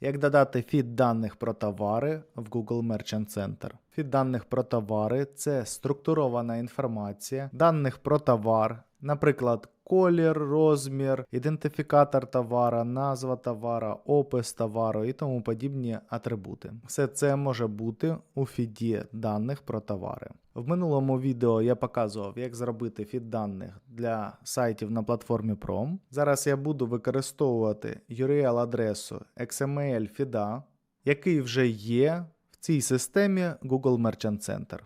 Як додати фід даних про товари в Google Merchant Center? Фід даних про товари це структурована інформація даних про товар, наприклад, колір, розмір, ідентифікатор товара, назва товара, опис товару і тому подібні атрибути. Все це може бути у фіді даних про товари. В минулому відео я показував, як зробити фід даних для сайтів на платформі Prom. Зараз я буду використовувати URL-адресу XML фіда, який вже є в цій системі Google Merchant Center.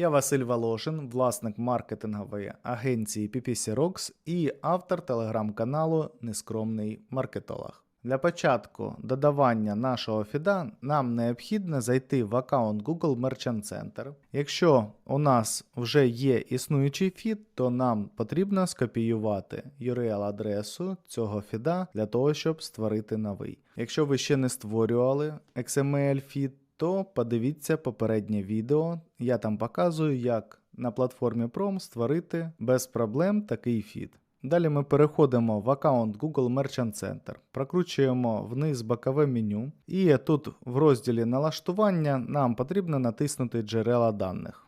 Я Василь Волошин, власник маркетингової агенції PPC Rocks і автор телеграм-каналу Нескромний маркетолог. Для початку додавання нашого фіда нам необхідно зайти в аккаунт Google Merchant Center. Якщо у нас вже є існуючий фід, то нам потрібно скопіювати URL-адресу цього фіда для того, щоб створити новий. Якщо ви ще не створювали XML фід, то подивіться попереднє відео. Я там показую, як на платформі Prom створити без проблем такий фід. Далі ми переходимо в аккаунт Google Merchant Center, прокручуємо вниз бокове меню, і тут в розділі налаштування нам потрібно натиснути джерела даних.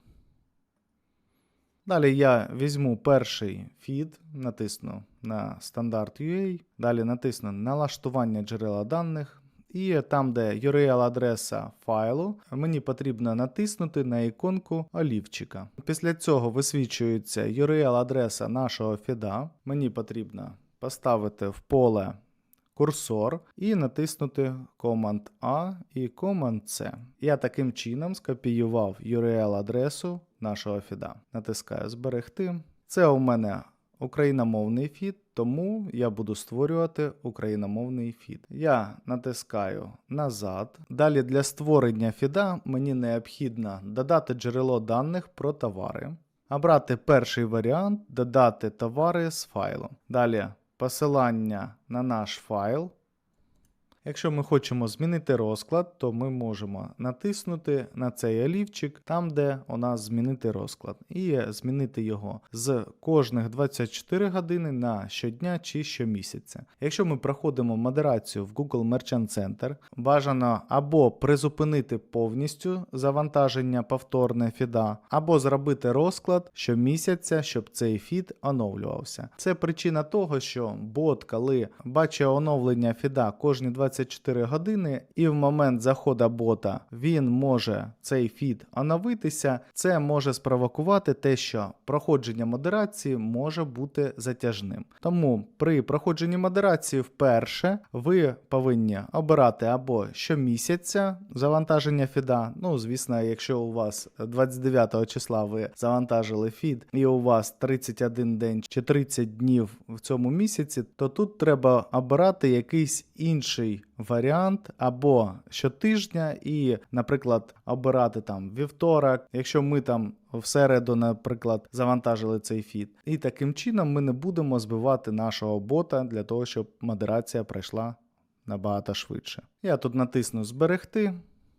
Далі я візьму перший фід, натисну на стандарт UA, далі натисну налаштування джерела даних. І там, де URL-адреса файлу, мені потрібно натиснути на іконку олівчика. Після цього висвічується URL-адреса нашого фіда. Мені потрібно поставити в поле курсор і натиснути Command A і Command C. Я таким чином скопіював URL-адресу нашого фіда. Натискаю Зберегти. Це у мене україномовний фід, тому я буду створювати україномовний фід. Я натискаю назад. Далі для створення фіда мені необхідно додати джерело даних про товари, обрати перший варіант, додати товари з файлу. Далі посилання на наш файл. Якщо ми хочемо змінити розклад, то ми можемо натиснути на цей олівчик там, де у нас змінити розклад, і змінити його з кожних 24 години на щодня чи щомісяця. Якщо ми проходимо модерацію в Google Merchant Center, бажано або призупинити повністю завантаження повторне фіда, або зробити розклад щомісяця, щоб цей фід оновлювався. Це причина того, що бот, коли бачить оновлення фіда кожні 24 години, і в момент заходу бота він може цей фід оновитися. Це може спровокувати те, що проходження модерації може бути затяжним. Тому при проходженні модерації вперше ви повинні обирати або щомісяця завантаження фіда. Ну, звісно, якщо у вас 29 числа ви завантажили фід, і у вас 31 день чи 30 днів в цьому місяці, то тут треба обирати якийсь інший варіант або щотижня, і, наприклад, обирати там вівторок, якщо ми там в середу, наприклад, завантажили цей фід. І таким чином ми не будемо збивати нашого бота для того, щоб модерація пройшла набагато швидше. Я тут натисну Зберегти.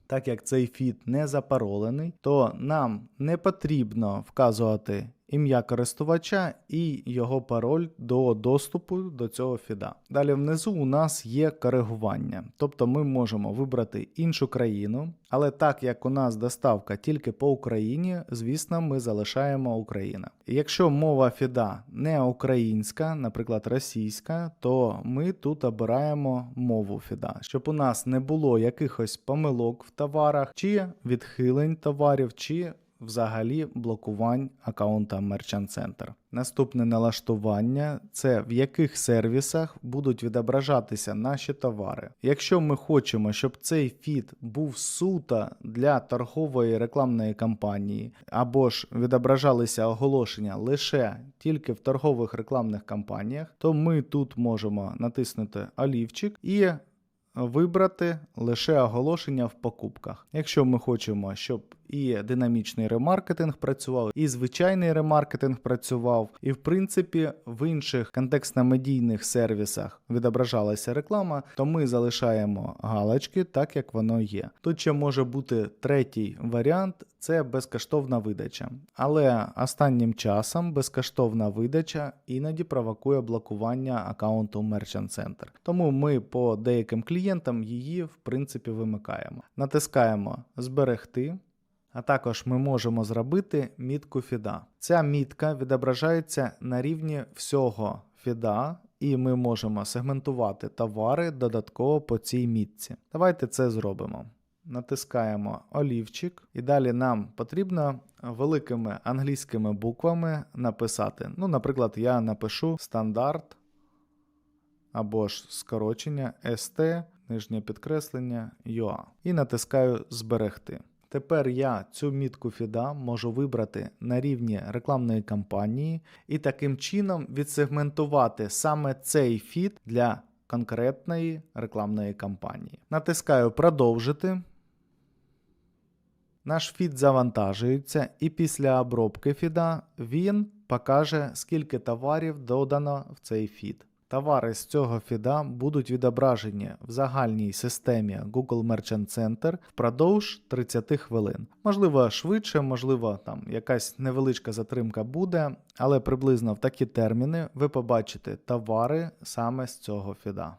Так як цей фід не запаролений, то нам не потрібно вказувати ім'я користувача і його пароль до доступу до цього фіда. Далі внизу у нас є коригування, тобто ми можемо вибрати іншу країну, але так як у нас доставка тільки по Україні, звісно, ми залишаємо Україна. Якщо мова фіда не українська, наприклад, російська, то ми тут обираємо мову фіда, щоб у нас не було якихось помилок в товарах, чи відхилень товарів, чи взагалі блокувань аккаунта Merchant Center. Наступне налаштування це в яких сервісах будуть відображатися наші товари. Якщо ми хочемо, щоб цей фід був суто для торгової рекламної кампанії, або ж відображалися оголошення лише тільки в торгових рекламних кампаніях, то ми тут можемо натиснути олівчик і вибрати лише оголошення в покупках. Якщо ми хочемо, щоб і динамічний ремаркетинг працював, і звичайний ремаркетинг працював. І в принципі в інших контекстно-медійних сервісах відображалася реклама, то ми залишаємо галочки так, як воно є. Тут ще може бути третій варіант. Це безкоштовна видача. Але останнім часом безкоштовна видача іноді провокує блокування аккаунту Merchant Center. Тому ми по деяким клієнтам її в принципі вимикаємо. Натискаємо Зберегти. А також ми можемо зробити мітку фіда. Ця мітка відображається на рівні всього фіда, і ми можемо сегментувати товари додатково по цій мітці. Давайте це зробимо. Натискаємо олівчик, і далі нам потрібно великими англійськими буквами написати. Ну, наприклад, я напишу стандарт або ж скорочення ST, нижнє підкреслення UA. І натискаю Зберегти. Тепер я цю мітку фіда можу вибрати на рівні рекламної кампанії і таким чином відсегментувати саме цей фід для конкретної рекламної кампанії. Натискаю Продовжити. Наш фід завантажується, і після обробки фіда він покаже, скільки товарів додано в цей фід. Товари з цього фіда будуть відображені в загальній системі Google Merchant Center впродовж 30 хвилин. Можливо, швидше, можливо, там якась невеличка затримка буде, але приблизно в такі терміни ви побачите товари саме з цього фіда.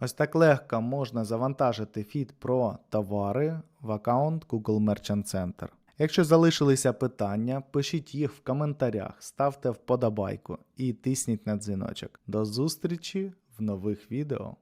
Ось так легко можна завантажити фід про товари в аккаунт Google Merchant Center. Якщо залишилися питання, пишіть їх в коментарях, ставте вподобайку і тисніть на дзвіночок. До зустрічі в нових відео.